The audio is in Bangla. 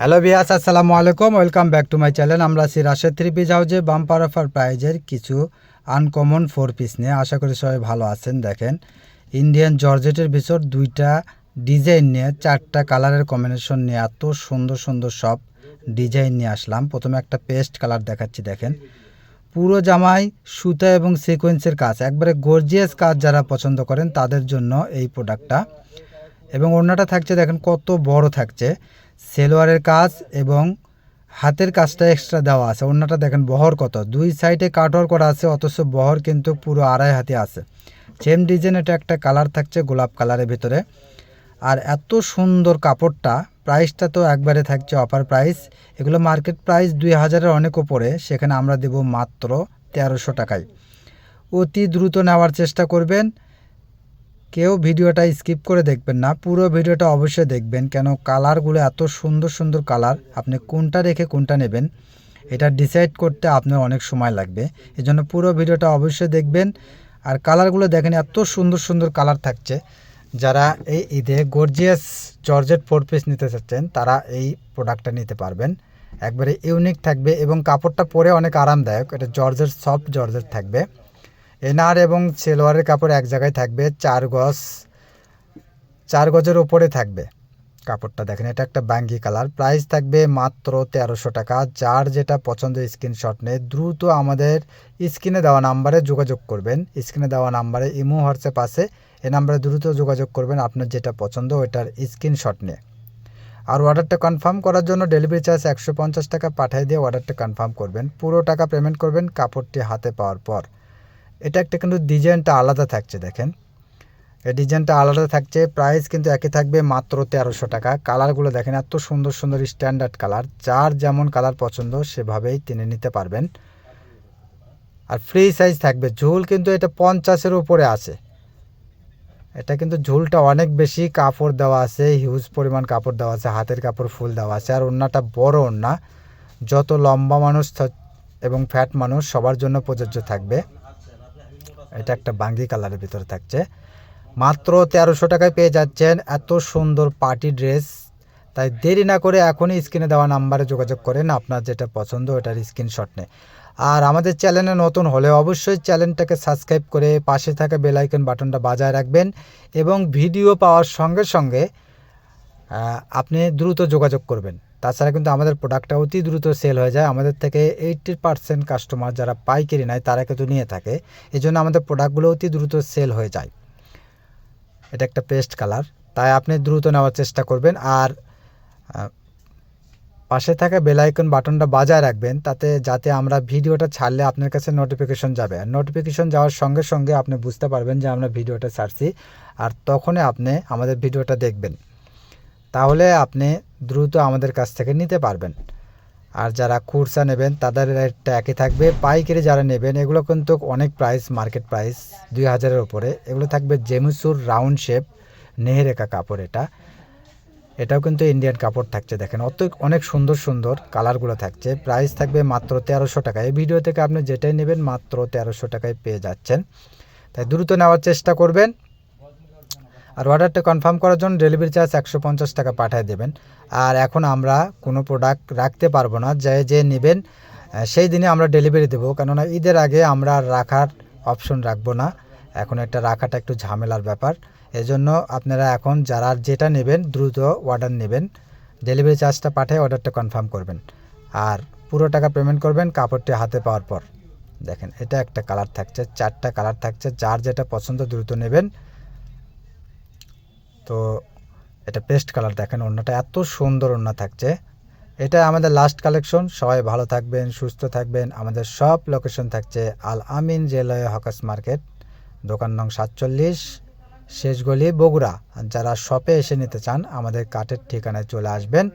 হ্যালো বিয়াস আসসালামু আলাইকুম welcome back to my channel আমরা আছি রাশেদ থ্রি পিস হাউজে বাম্পার অফার প্রাইজের কিছু আনকমন ফোর পিস নিয়ে আশা করি সবাই ভালো আছেন। দেখেন ইন্ডিয়ান জর্জেটের ভিতর দুইটা ডিজাইন নিয়ে, চারটা কালারের কম্বিনেশন নিয়ে এত সুন্দর সুন্দর সব ডিজাইন নিয়ে আসলাম। প্রথমে একটা পেস্ট কালার দেখাচ্ছি, দেখেন। পুরো জামাই সুতা এবং সিকোয়েন্সের কাজ, একবারে গর্জিয়াস কাজ যারা পছন্দ করেন তাদের জন্য এই প্রোডাক্টটা এবং ওড়নাটা থাকছে, দেখেন কত বড় থাকছে। সেলোয়ারের কাজ এবং হাতের কাজটা এক্সট্রা দেওয়া আছে। ওড়নাটা দেখেন বহর কত। দুই সাইডে কাটওয়ার করা আছে, অথচ বহর কিন্তু পুরো আড়াই হাতে আছে। সেম ডিজাইন এটা একটা কালার থাকছে, গোলাপ কালারের ভিতরে। আর এত সুন্দর কাপড়টা প্রাইসটা তো একবারে থাকছে অফার প্রাইস এগুলো মার্কেট প্রাইস দুই হাজারের অনেক ওপরে সেখানে আমরা দেব মাত্র তেরোশো টাকায়। অতি দ্রুত নেওয়ার চেষ্টা করবেন। কেউ ভিডিওটা স্কিপ করে দেখবেন না, পুরো ভিডিওটা অবশ্যই দেখবেন, কেন কালারগুলো এত সুন্দর সুন্দর কালার, আপনি কোনটা রেখে কোনটা নেবেন, এটা ডিসাইড করতে আপনার অনেক সময় লাগবে এই জন্য পুরো ভিডিওটা অবশ্যই দেখবেন, আর কালারগুলো দেখেন এত সুন্দর সুন্দর কালার থাকছে, যারা এই ঈদে গর্জিয়াস জর্জেট ফোর পিস নিতে চাচ্ছেন, তারা এই প্রোডাক্টটা নিতে পারবেন, একবারে ইউনিক থাকবে এবং কাপড়টা পরে অনেক আরামদায়ক, এটা জর্জের সফট জর্জের থাকবে এনার এবং সেলোয়ারের কাপড় এক জায়গায় থাকবে, চার গজ, চার গজের ওপরে থাকবে কাপড়টা। দেখেন, এটা একটা ব্যাঙ্গি কালার। প্রাইস থাকবে মাত্র তেরোশো টাকা। যার যেটা পছন্দ, স্ক্রিনশট নেই দ্রুত আমাদের স্ক্রিনে দেওয়া নাম্বারে যোগাযোগ করবেন। স্ক্রিনে দেওয়া নাম্বারে ইমো, হোয়াটসঅ্যাপ আছে। এ নাম্বারে দ্রুত যোগাযোগ করবেন আপনার যেটা পছন্দ, ওইটার স্ক্রিনশট নিয়ে। আর অর্ডারটা কনফার্ম করার জন্য ডেলিভারি চার্জ একশো পঞ্চাশ টাকা। পাঠিয়ে দিয়ে অর্ডারটা কনফার্ম করবেন। পুরো টাকা পেমেন্ট করবেন কাপড়টি হাতে পাওয়ার পর। এটা একটা কিন্তু ডিজাইনটা আলাদা থাকছে, দেখেন। এই ডিজাইনটা আলাদা থাকছে, প্রাইস কিন্তু একই থাকবে মাত্র তেরোশো টাকা। কালারগুলো দেখেন, এত সুন্দর সুন্দর স্ট্যান্ডার্ড কালার। যার যেমন কালার পছন্দ, সেভাবেই তিনি নিতে পারবেন। আর ফ্রি সাইজ থাকবে, ঝুল কিন্তু এটা পঞ্চাশের উপরে আছে। এটা কিন্তু ঝুলটা অনেক বেশি কাপড় দেওয়া আছে হিউজ পরিমাণ কাপড় দেওয়া আছে, হাতের কাপড় ফুল দেওয়া আছে। আর ওড়নাটা বড় ওড়না, যত লম্বা মানুষ এবং ফ্যাট মানুষ, সবার জন্য প্রযোজ্য থাকবে। এটা একটা বাঙ্গি কালারের ভিতরে থাকছে। মাত্র তেরোশো টাকায় পেয়ে যাচ্ছেন এত সুন্দর পার্টি ড্রেস। তাই দেরি না করে এখনই স্ক্রিনে দেওয়া নাম্বারে যোগাযোগ করেন আপনার যেটা পছন্দ ওটার স্ক্রিনশট নেই আর আমাদের চ্যানেলে নতুন হলে অবশ্যই চ্যানেলটাকে সাবস্ক্রাইব করে পাশে থাকা বেল আইকন বাটনটা বাজায় রাখবেন এবং ভিডিও পাওয়ার সঙ্গে সঙ্গে আপনি দ্রুত যোগাযোগ করবেন। তাছাড়া কিন্তু আমাদের প্রোডাক্টটা অতি দ্রুত সেল হয়ে যায়। আমাদের থেকে এইট্টি পার্সেন্ট কাস্টমার যারা পাইকারি নেয়, তারা কিন্তু নিয়ে থাকে। এই জন্য আমাদের প্রোডাক্টগুলো অতি দ্রুত সেল হয়ে যায়। এটা একটা পেস্ট কালার তাই আপনি দ্রুত নেওয়ার চেষ্টা করবেন। আর পাশে থাকা বেলাইকন বাটনটা বাজায় রাখবেন। তাতে যাতে আমরা ভিডিওটা ছাড়লে আপনার কাছে নোটিফিকেশন যাবে। আর নোটিফিকেশন যাওয়ার সঙ্গে সঙ্গে আপনি বুঝতে পারবেন যে আমরা ভিডিওটা ছাড়ছি। আর তখনই আপনি আমাদের ভিডিওটা দেখবেন। তাহলে আপনি দ্রুত আমাদের কাছ থেকে নিতে পারবেন। আর যারা খুরসা নেবেন, তাদের রেটটা একই থাকবে। পাইকারি যারা নেবেন, এগুলো কিন্তু অনেক প্রাইস মার্কেট প্রাইস দুই হাজারের ওপরে এগুলো থাকবে জেমুসুর রাউন্ড শেপ নেহেরেকা কাপড় এটা। এটাও কিন্তু ইন্ডিয়ান কাপড় থাকছে, দেখেন। অত অনেক সুন্দর সুন্দর কালারগুলো থাকছে। প্রাইস থাকবে মাত্র তেরোশো টাকা এই ভিডিও থেকে আপনি যেটাই নেবেন, মাত্র তেরোশো টাকায় পেয়ে যাচ্ছেন। তাই দ্রুত নেওয়ার চেষ্টা করবেন। আর অর্ডারটা কনফার্ম করার জন্য ডেলিভারি চার্জ একশো পঞ্চাশ টাকা পাঠিয়ে দেবেন। আর এখন আমরা কোনো প্রোডাক্ট রাখতে পারব না, যে যে নেবেন সেই দিনে আমরা ডেলিভারি দেবো। কেননা ঈদের আগে আমরা রাখার অপশন রাখব না। এখন এটা রাখাটা একটু ঝামেলার ব্যাপার। এজন্য আপনারা এখন যারা যেটা নেবেন, দ্রুত অর্ডার নেবেন। ডেলিভারি চার্জটা পাঠিয়ে অর্ডারটা কনফার্ম করবেন। আর পুরো টাকা পেমেন্ট করবেন কাপড়টি হাতে পাওয়ার পর। দেখেন, এটা একটা কালার থাকছে, চারটা কালার থাকছে। যার যেটা পছন্দ দ্রুত নেবেন। তো এটা পেস্ট কালার দেখেন, ওড়নাটা এত সুন্দর ওড়না থাকছে। এটা আমাদের লাস্ট কালেকশন সবাই ভালো থাকবেন, সুস্থ থাকবেন। আমাদের সব লোকেশন থাকছে Al Amin railway hawkers market, দোকান নং সাতচল্লিশ, শেষ গলি বগুড়া। যারা শপে এসে নিতে চান, আমাদের কাঠের ঠিকানায় চলে আসবেন।